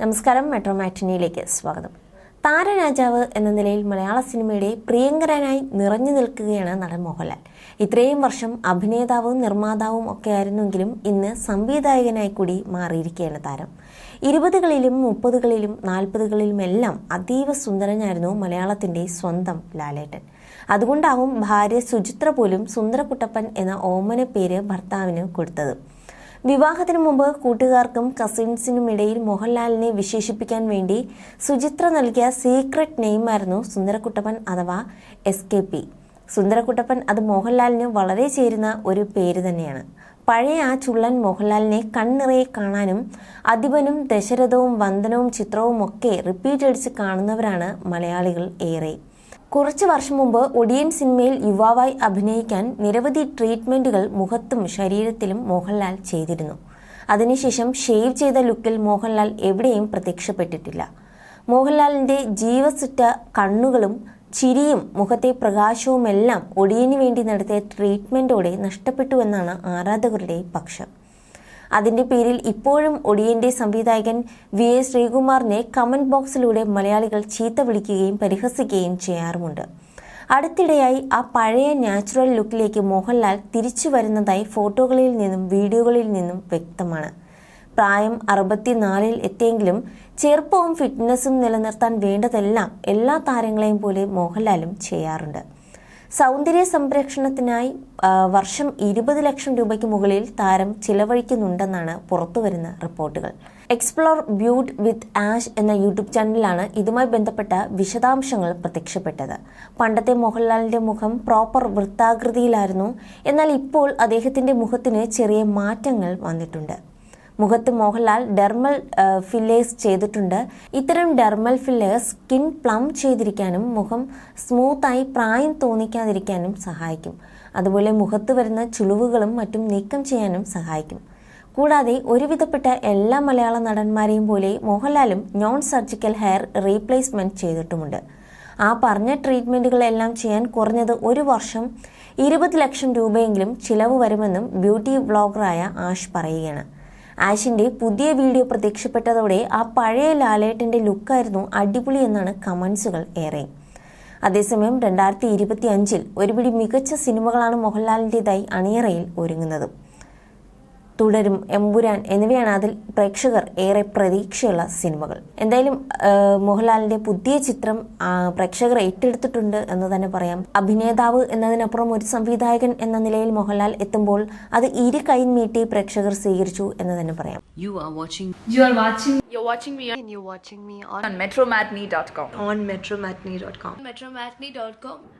നമസ്കാരം മെട്രോ മാറ്റിനിയിലേക്ക് സ്വാഗതം. താരരാജാവ് എന്ന നിലയിൽ മലയാള സിനിമയുടെ പ്രിയങ്കരനായി നിറഞ്ഞു നിൽക്കുകയാണ് നടൻ മോഹൻലാൽ. ഇത്രയും വർഷം അഭിനേതാവും നിർമ്മാതാവും ഒക്കെ ആയിരുന്നെങ്കിലും ഇന്ന് സംവിധായകനായി കൂടി മാറിയിരിക്കുകയാണ് താരം. ഇരുപതുകളിലും മുപ്പതുകളിലും നാൽപ്പതുകളിലുമെല്ലാം അതീവ സുന്ദരനായിരുന്നു മലയാളത്തിന്റെ സ്വന്തം ലാലേട്ടൻ. അതുകൊണ്ടാവും ഭാര്യ സുചിത്ര പോലും സുന്ദരക്കുട്ടപ്പൻ എന്ന ഓമന പേര് ഭർത്താവിന് കൊടുത്തത്. വിവാഹത്തിനു മുമ്പ് കൂട്ടുകാർക്കും കസിൻസിനും ഇടയിൽ മോഹൻലാലിനെ വിശേഷിപ്പിക്കാൻ വേണ്ടി സുചിത്ര നൽകിയ സീക്രട്ട് നെയിമായിരുന്നു സുന്ദരക്കുട്ടപ്പൻ അഥവാ എസ് കെ പി സുന്ദരക്കുട്ടപ്പൻ അത് മോഹൻലാലിന് വളരെ ചേരുന്ന ഒരു പേര് തന്നെയാണ്. പഴയ ആ ചുള്ളൻ മോഹൻലാലിനെ കണ്ണിറയെ കാണാനും അധിപനും ദശരഥവും വന്ദനവും ചിത്രവും ഒക്കെ റിപ്പീറ്റ് അടിച്ച് കാണുന്നവരാണ് മലയാളികൾ ഏറെ. കുറച്ച് വർഷം മുമ്പ് ഒടിയൻ സിനിമയിൽ യുവാവായി അഭിനയിക്കാൻ നിരവധി ട്രീറ്റ്മെന്റുകൾ മുഖത്തും ശരീരത്തിലും മോഹൻലാൽ ചെയ്തിരുന്നു. അതിനുശേഷം ഷേവ് ചെയ്ത ലുക്കിൽ മോഹൻലാൽ എവിടെയും പ്രത്യക്ഷപ്പെട്ടിട്ടില്ല. മോഹൻലാലിന്റെ ജീവസുറ്റ കണ്ണുകളും ചിരിയും മുഖത്തെ പ്രകാശവുമെല്ലാം ഒടിയന് വേണ്ടി നടത്തിയ ട്രീറ്റ്മെന്റോടെ നഷ്ടപ്പെട്ടുവെന്നാണ് ആരാധകരുടെ പക്ഷം. അതിന്റെ പേരിൽ ഇപ്പോഴും ഒടിയന്റെ സംവിധായകൻ വി എ ശ്രീകുമാറിനെ കമന്റ് ബോക്സിലൂടെ മലയാളികൾ ചീത്ത വിളിക്കുകയും പരിഹസിക്കുകയും ചെയ്യാറുമുണ്ട്. അടുത്തിടെയായി ആ പഴയ നാച്ചുറൽ ലുക്കിലേക്ക് മോഹൻലാൽ തിരിച്ചു വരുന്നതായി ഫോട്ടോകളിൽ നിന്നും വീഡിയോകളിൽ നിന്നും വ്യക്തമാണ്. പ്രായം അറുപത്തിനാലിൽ എത്തിയെങ്കിലും ചെറുപ്പവും ഫിറ്റ്നസ്സും നിലനിർത്താൻ വേണ്ടതെല്ലാം എല്ലാ താരങ്ങളെയും പോലെ മോഹൻലാലും ചെയ്യാറുണ്ട്. സൗന്ദര്യ സംരക്ഷണത്തിനായി വർഷം ഇരുപത് ലക്ഷം രൂപയ്ക്ക് മുകളിൽ താരം ചിലവഴിക്കുന്നുണ്ടെന്നാണ് പുറത്തുവരുന്ന റിപ്പോർട്ടുകൾ. എക്സ്പ്ലോർ ബ്യൂട്ട് വിത്ത് ആഷ് എന്ന യൂട്യൂബ് ചാനലിലാണ് ഇതുമായി ബന്ധപ്പെട്ട വിശദാംശങ്ങൾ പ്രത്യക്ഷപ്പെട്ടത്. പണ്ടത്തെ മോഹൻലാലിന്റെ മുഖം പ്രോപ്പർ വൃത്താകൃതിയിലായിരുന്നു. എന്നാൽ ഇപ്പോൾ അദ്ദേഹത്തിന്റെ മുഖത്തിന് ചെറിയ മാറ്റങ്ങൾ വന്നിട്ടുണ്ട്. മുഖത്ത് മോഹൻലാൽ ഡെർമൽ ഫില്ലേഴ്സ് ചെയ്തിട്ടുണ്ട്. ഇത്തരം ഡെർമൽ ഫില്ലേഴ്സ് സ്കിൻ പ്ലം ചെയ്തിരിക്കാനും മുഖം സ്മൂത്തായി പ്രായം തോന്നിക്കാതിരിക്കാനും സഹായിക്കും. അതുപോലെ മുഖത്ത് വരുന്ന ചുളിവുകളും മറ്റും നീക്കം ചെയ്യാനും സഹായിക്കും. കൂടാതെ ഒരുവിധപ്പെട്ട എല്ലാ മലയാള നടന്മാരെയും പോലെ മോഹൻലാലും നോൺ സർജിക്കൽ ഹെയർ റീപ്ലേസ്മെന്റ് ചെയ്തിട്ടുമുണ്ട്. ആ പറഞ്ഞ ട്രീറ്റ്മെന്റുകളെല്ലാം ചെയ്യാൻ കുറഞ്ഞത് ഒരു വർഷം ഇരുപത് ലക്ഷം രൂപയെങ്കിലും ചിലവ് വരുമെന്നും ബ്യൂട്ടി വ്ളോഗറായ ആഷ് പറയുകയാണ്. ആഷിന്റെ പുതിയ വീഡിയോ പ്രത്യക്ഷപ്പെട്ടതോടെ ആ പഴയ ലാലേട്ടന്റെ ലുക്കായിരുന്നു അടിപൊളി എന്നാണ് കമന്റ്സുകൾ ഏറെ. അതേസമയം രണ്ടായിരത്തി ഇരുപത്തി അഞ്ചിൽ ഒരുപിടി മികച്ച സിനിമകളാണ് മോഹൻലാലിന്റെതായി അണിയറയിൽ ഒരുങ്ങുന്നത്. തുടരും എമ്പുരാൻ എന്നിവയാണ് അതിൽ പ്രേക്ഷകർ ഏറെ പ്രതീക്ഷയുള്ള സിനിമകൾ എന്തായാലും മോഹൻലാലിന്റെ പുതിയ ചിത്രം പ്രേക്ഷകർ ഏറ്റെടുത്തിട്ടുണ്ട് എന്ന് തന്നെ പറയാം അഭിനേതാവ് എന്നതിനപ്പുറം ഒരു സംവിധായകൻ എന്ന നിലയിൽ മോഹൻലാൽ എത്തുമ്പോൾ അത് ഇരു കൈ നീട്ടി പ്രേക്ഷകർ സ്വീകരിച്ചു എന്ന് തന്നെ പറയാം You are watching You are watching You're watching me and you're watching me on, on metromatney.com. on metromatney.com. metromatney.com.